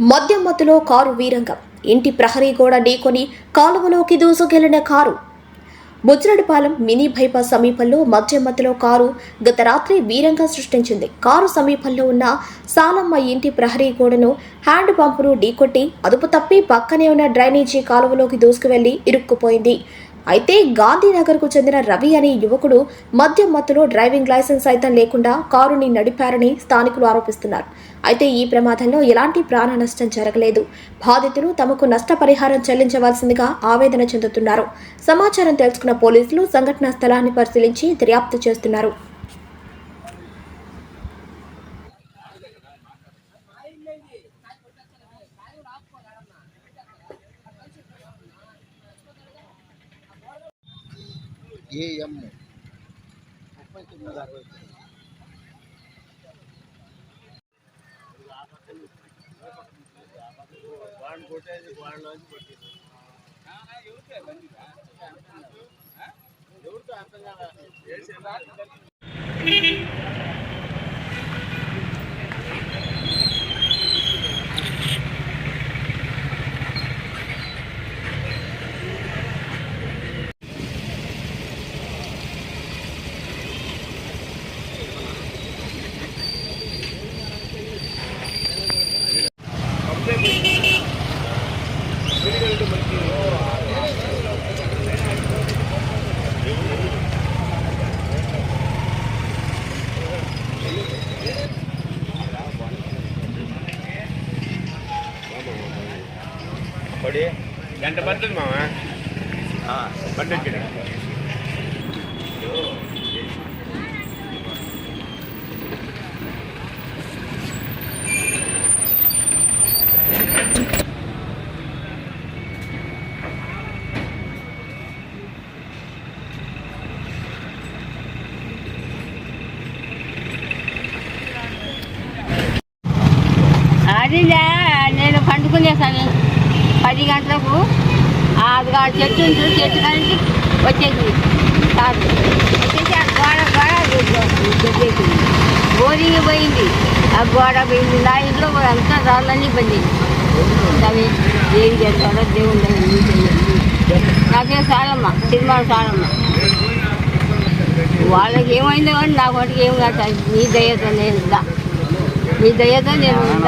మద్యం మత్తులో కారు వీరంగం. ఇంటి ప్రహరీ గోడ ఢీకొని కాలువలోకి దూసుకెళ్ళిన కారు. బుజ్రడిపాలెం మినీ బైపాస్ సమీపంలో మద్యం మధ్యలో కారు గత రాత్రి వీరంగా సృష్టించింది. కారు సమీపంలో ఉన్న సాలమ్మ ఇంటి ప్రహరీ గోడను హ్యాండ్ పంపును ఢీకొట్టి అదుపు తప్పి పక్కనే ఉన్న డ్రైనేజీ కాలువలోకి దూసుకువెళ్ళి ఇరుక్కుపోయింది. అయితే గాంధీనగర్కు చెందిన రవి అనే యువకుడు మద్యం మత్తులో డ్రైవింగ్ లైసెన్స్ సైతం లేకుండా కారుని నడిపారని స్థానికులు ఆరోపిస్తున్నారు. అయితే ఈ ప్రమాదంలో ఎలాంటి ప్రాణ నష్టం జరగలేదు. బాధితులు తమకు నష్టపరిహారం చెల్లించవలసిందిగా ఆవేదన చెందుతున్నారు. సమాచారం తెలుసుకున్న పోలీసులు సంఘటనా స్థలాన్ని పరిశీలించి దర్యాప్తు చేస్తున్నారు. ఏఎం ముప్పై తొమ్మిది అరవై తొమ్మిది కొడి గంట పడుతుంది మామ బండి వచ్చింది అది నేను పండుకునేసాను పది గంటలకు అది ఆ చెట్టు ఉంటుంది. చెట్టు కలిసి వచ్చేసి కాదు. వచ్చేసి ఆ గోడ గోడ చెప్పేసింది బోరింగ్ పోయింది. ఆ గోడ పోయింది. నా ఇంట్లో అంతా రాళ్ళన్నీ పండింది అవి ఏం చేస్తాడో దేవుడు నాకే సాలమ్మ సినిమా సాలమ్మ వాళ్ళకి ఏమైందో కానీ నా వాటికి ఏం కాదు. మీ దయతో నేను ఇద్దా మీ దయతో నేను ఇంత